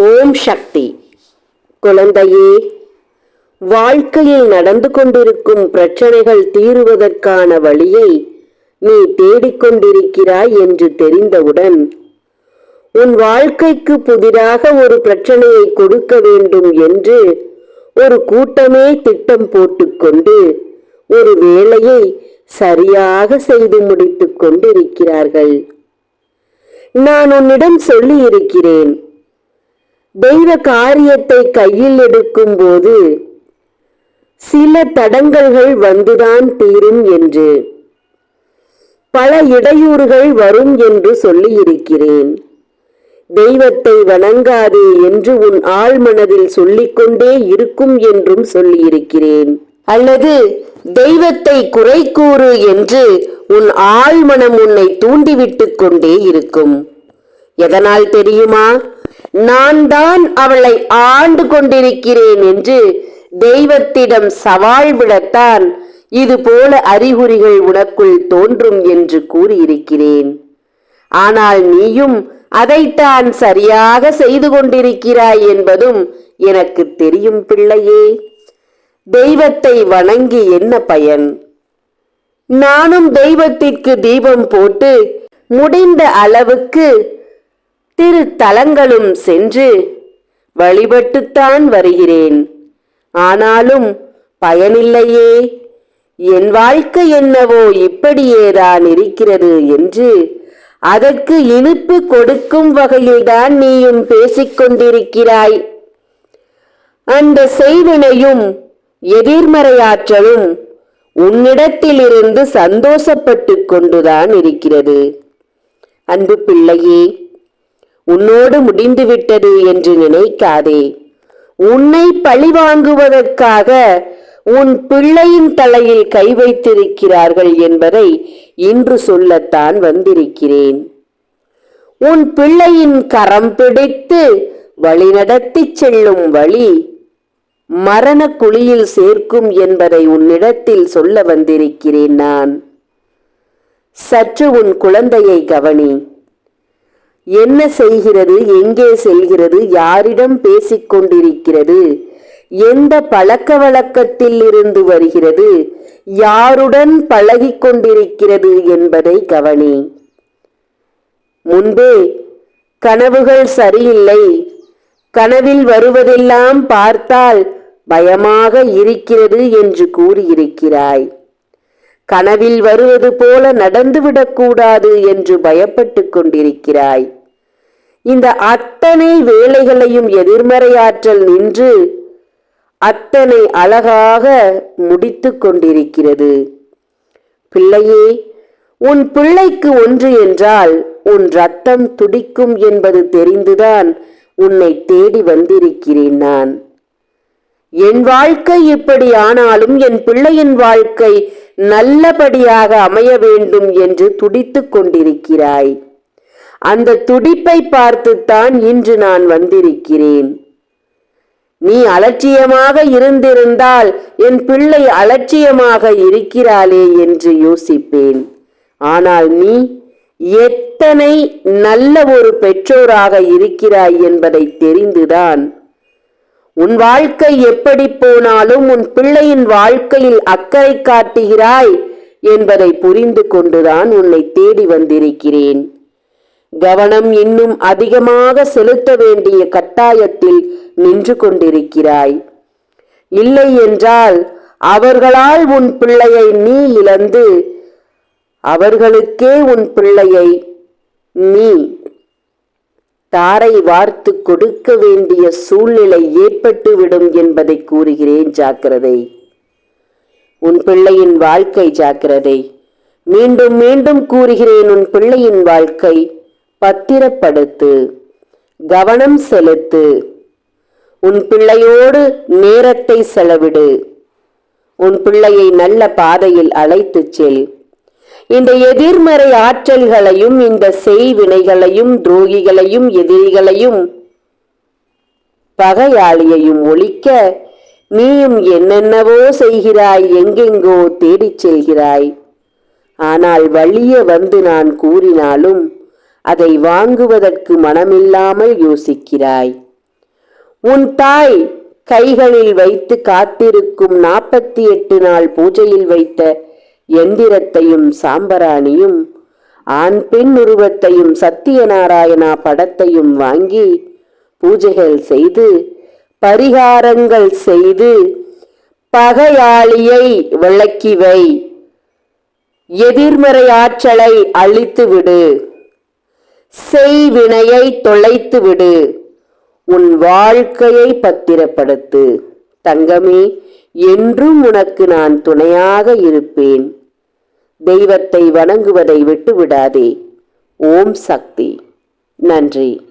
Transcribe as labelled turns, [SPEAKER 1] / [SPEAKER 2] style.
[SPEAKER 1] ஓம் சக்தி. குழந்தையே வாழ்க்கையில் நடந்து கொண்டிருக்கும் பிரச்சனைகள் தீருவதற்கான வழியை நீ தேடிக்கொண்டிருக்கிறாய் என்று தெரிந்தவுடன் உன் வாழ்க்கைக்கு புதிராக ஒரு பிரச்சனையை கொடுக்க வேண்டும் என்று ஒரு கூட்டமே திட்டம் போட்டுக்கொண்டு ஒரு வேலையை சரியாக செய்து முடித்துக் கொண்டிருக்கிறார்கள். நான் உன்னிடம் சொல்லியிருக்கிறேன் தெய்வ காரியத்தை கையில் எடுக்கும் போது சில தடங்கல்கள் வந்துதான் தீரும் என்று பல இடையூறுகள் வரும் என்று சொல்லியிருக்கிறேன். தெய்வத்தை வணங்காதே என்று உன் ஆள் மனதில் சொல்லிக்கொண்டே இருக்கும் என்றும் சொல்லியிருக்கிறேன். அல்லது தெய்வத்தை குறை கூறு என்று உன் ஆழ்மனம் உன்னை தூண்டிவிட்டு கொண்டே இருக்கும். எதனால் தெரியுமா? நான் தான் அவளை ஆண்டு கொண்டிருக்கிறேன் என்று தெய்வத்திடம் சவால் விடத்தான் இது போல அறிகுறிகள் உனக்குள் தோன்றும் என்று கூறியிருக்கிறேன். ஆனால் நீயும் அதைத்தான் சரியாக செய்து கொண்டிருக்கிறாய் என்பதும் எனக்கு தெரியும் பிள்ளையே. தெய்வத்தை வணங்கி என்ன பயன்? நானும் தெய்வத்திற்கு தீபம் போட்டு முடிந்த அளவுக்கு திருத்தலங்களும் சென்று வழிபட்டுத்தான் வருகிறேன். ஆனாலும் பயனில்லையே. என் வாழ்க்கை என்னவோ இப்படியேதான் இருக்கிறது என்று அதற்கு இனிப்பு கொடுக்கும் வகையில்தான் நீயும் பேசிக் கொண்டிருக்கிறாய் அந்த செய்வினையும் எதிர்மறையாற்றலும் உன்னிடத்திலிருந்து சந்தோஷப்பட்டு கொண்டுதான் இருக்கிறது. அன்பு பிள்ளையே உன்னோடு முடிந்துவிட்டது என்று நினைக்காதே. உன்னை பழி வாங்குவதற்காக உன் பிள்ளையின் தலையில் கை வைத்திருக்கிறார்கள் என்பதை இன்று சொல்லத்தான் வந்திருக்கிறேன். உன் பிள்ளையின் கரம் பிடித்து வழிநடத்திச் செல்லும் வழி மரண குழியில் சேர்க்கும் என்பதை உன்னிடத்தில் சொல்ல வந்திருக்கிறேன் நான். சற்று உன் குழந்தையை கவனி. என்ன செய்கிறது எங்கே செல்கிறது யாரிடம் பேசிக் கொண்டிருக்கிறது எந்த பழக்க வழக்கத்தில் இருந்து வருகிறது யாருடன் பழகிக் கொண்டிருக்கிறது என்பதை கவனி. முன்பே கனவுகள் சரியில்லை. கனவில் வருவதெல்லாம் பார்த்தால் பயமாக இருக்கிறது என்று கூறியிருக்கிறாய். கனவில் வருவது போல நடந்துவிடக்கூடாது என்று பயப்பட்டு கொண்டிருக்கிறாய். இந்த அத்தனை வேலைகளையும் எதிர்மறையாற்றல் நின்று அத்தனை அழகாக முடித்து கொண்டிருக்கிறது. பிள்ளையே உன் பிள்ளைக்கு ஒன்று என்றால் உன் ரத்தம் துடிக்கும் என்பது தெரிந்துதான் உன்னை தேடி வந்திருக்கிறேன் நான். என் வாழ்க்கை இப்படி ஆனாலும் என் பிள்ளையின் வாழ்க்கை நல்லபடியாக அமைய வேண்டும் என்று துடித்துக் கொண்டிருக்கிறாய். அந்த துடிப்பை பார்த்துத்தான் இன்று நான் வந்திருக்கிறேன். நீ அலட்சியமாக இருந்திருந்தால் என் பிள்ளை அலட்சியமாக இருக்கிறாளே என்று யோசிப்பேன். ஆனால் நீ எத்தனை நல்ல ஒரு பெற்றோராக இருக்கிறாய் என்பதை தெரிந்துதான். உன் வாழ்க்கை எப்படி போனாலும் உன் பிள்ளையின் வாழ்க்கையில் அக்கறை காட்டுகிறாய் என்பதை புரிந்து கொண்டுதான் உன்னை தேடி வந்திருக்கிறேன். கவனம் இன்னும் அதிகமாக செலுத்த வேண்டிய கட்டாயத்தில் நின்று கொண்டிருக்கிறாய். இல்லை என்றால் அவர்களால் உன் பிள்ளையை நீ இழந்து அவர்களுக்கே உன் பிள்ளையை நீ தாரை வார்த்து கொடுக்க வேண்டிய சூழ்நிலை ஏற்பட்டுவிடும் என்பதை கூறுகிறேன் ஜாக்கிரதை. உன் பிள்ளையின் வாழ்க்கை ஜாக்கிரதை. மீண்டும் மீண்டும் கூறுகிறேன் உன் பிள்ளையின் வாழ்க்கை. பத்திரப்படுத்து கவனம் செலுத்து. உன் பிள்ளையோடு நேரத்தை செலவிடு. உன் பிள்ளையை நல்ல பாதையில் அழைத்துச் செல். இந்த எதிர்மறை ஆற்றல்களையும் இந்த செய்வினைகளையும் துரோகிகளையும் எதிரிகளையும் பகையாளியையும் ஒழிக்க நீயும் என்னென்னவோ செய்கிறாய் எங்கெங்கோ தேடிச் செல்கிறாய். ஆனால் வழியே வந்து நான் கூறினாலும் அதை வாங்குவதற்கு மனமில்லாமல் யோசிக்கிறாய். உன் தாய் கைகளில் வைத்து காத்திருக்கும் நாற்பத்தி எட்டு நாள் பூஜையில் வைத்த எந்திரத்தையும் சாம்பராணியும் ஆண் பெண் உருவத்தையும் சத்தியநாராயணா படத்தையும் வாங்கி பூஜைகள் செய்து பரிகாரங்கள் செய்து பகையாளியை விளக்கி வை. எதிர்மறை ஆற்றலை அழித்துவிடு செய்வினையை தொலைத்து விடு உன் வாழ்க்கையை பத்திரப்படுத்து. தங்கமே என்றும் உனக்கு நான் துணையாக இருப்பேன். தெய்வத்தை வணங்குவதை விட்டு விடாதே ஓம் சக்தி. நன்றி.